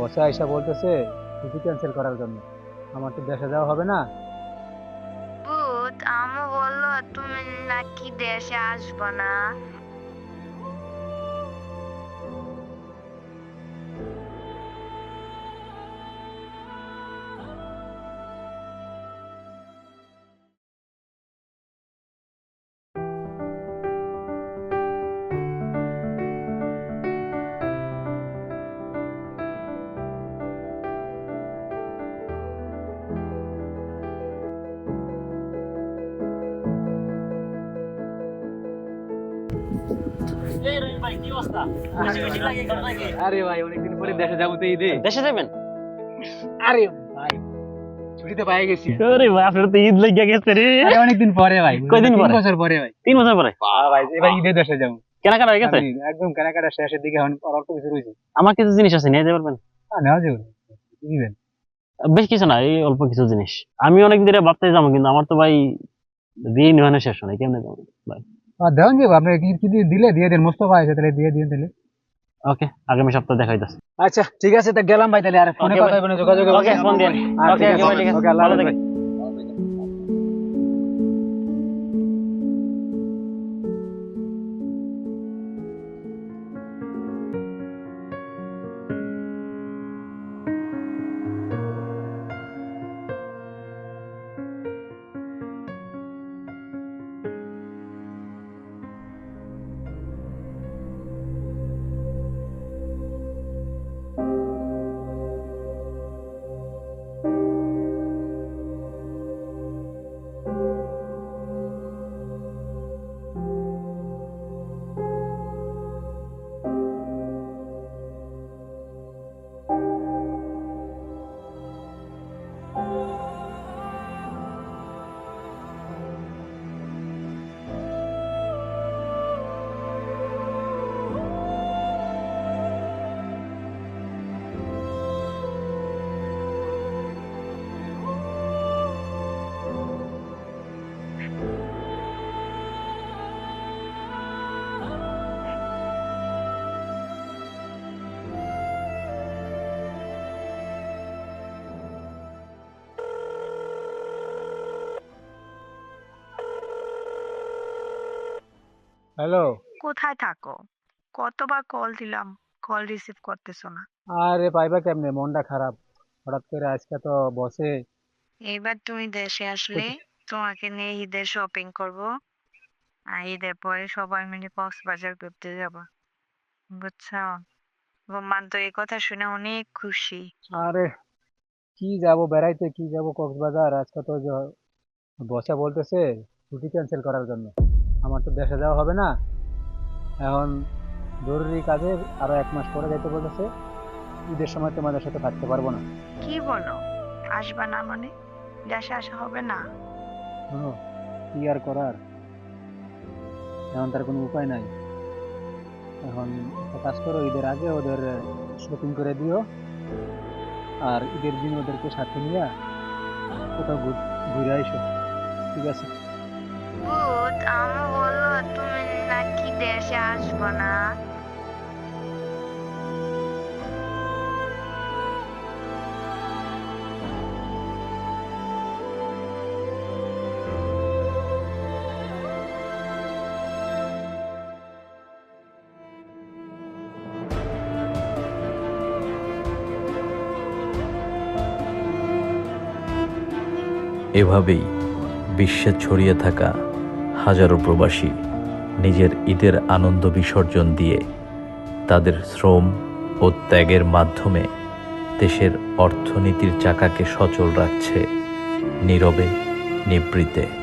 বসে আইসা বলতেছে ছুটি ক্যান্সেল করার জন্য। আমার তো দেশে যাওয়া হবে না। ভূত আমু বলল, তুমি নাকি দেশে আসবে না? আরে ভাই অনেকদিন পরে দেশে যাব তো ঈদে। দেশে যাবেন? আরে ভাই ছুটিতে পাই গেছি। আরে ভাই আপনার তো ঈদ লেগে গেছে রে। আরে অনেকদিন পরে ভাই কয়দিন পরে? বছর পরে ভাই। তিন বছর পরে? বাহ ভাই এবার ঈদে দেশে যাব। কেনাকাটা হয়ে গেছে? একদম কেনাকাটা শেষের দিকে এখন অল্প কিছু রয়েছে। আমার কিছু জিনিস আছে নিয়ে যেতে পারবেন? হ্যাঁ নেওয়া যাবে। দিবেন বেশ কিছু না এই অল্প কিছু জিনিস। আমি অনেক দিনে ভাবতে যাব কিন্তু আমার তো ভাই দিয়ে নিহানো শেষ হয় কেমনে যাব? ভাই। দেওয়ান যাব আপনি কি দিলে? দিয়ে দেন মোস্তফা আছে তাহলে দিয়ে দিয়ে দিলে। ওকে আগামী সপ্তাহে দেখাই যাচ্ছে আচ্ছা ঠিক আছে তা গেলাম ভাই তাহলে আর ফোনে কথা। হবে যোগাযোগ ওকে ফোন দেন। ওকে ওকে, আল্লাহ হ্যালো কোথায় থাকো? কতবার কল দিলাম কল রিসিভ করতেছো না। আরে পাইবা কেমনে? মনটা খারাপ। হঠাৎ করে আজকে তো বসে। এবার তুমি দেশে আসলে তোমাকে নিয়ে ঈদের শপিং করব। আর ঈদের পরে সবাই মিলে কক্সবাজার ঘুরতে যাব। বুঝছ রোমান তো এই কথা শুনে অনেক খুশি। আরে কি যাব? বেড়াইতে কি যাব কক্সবাজার? আজকে তো বসে বলতেছে ছুটি ক্যান্সেল করার জন্য। আমার তো দেশে যাওয়া হবে না। এখন জরুরি কাজে আরও এক মাস পরে যাইতে বলেছে ঈদের সময় তোমাদের সাথে থাকতে পারব না। কি বলো? আসবা না মানে? দেশে আসা হবে না? শোনো কি আর করার? এখন তার কোনো উপায় নাই। এখন একটা কাজ করো ঈদের আগে ওদের শপিং করে দিও। আর ঈদের দিন ওদেরকে সাথে নিয়ে কোথাও ঘুর- ঘুরে আইসো। ঠিক আছে? ভূত আমি বলল তুমি নাকি দেশে আসবে না? এভাবেই বিশ্বে ছড়িয়ে থাকা হাজারো প্রবাসী নিজের ঈদের আনন্দ বিসর্জন দিয়ে তাদের শ্রম ও ত্যাগের মাধ্যমে দেশের অর্থনীতির চাকাকে সচল রাখছে নীরবে নিবৃতে।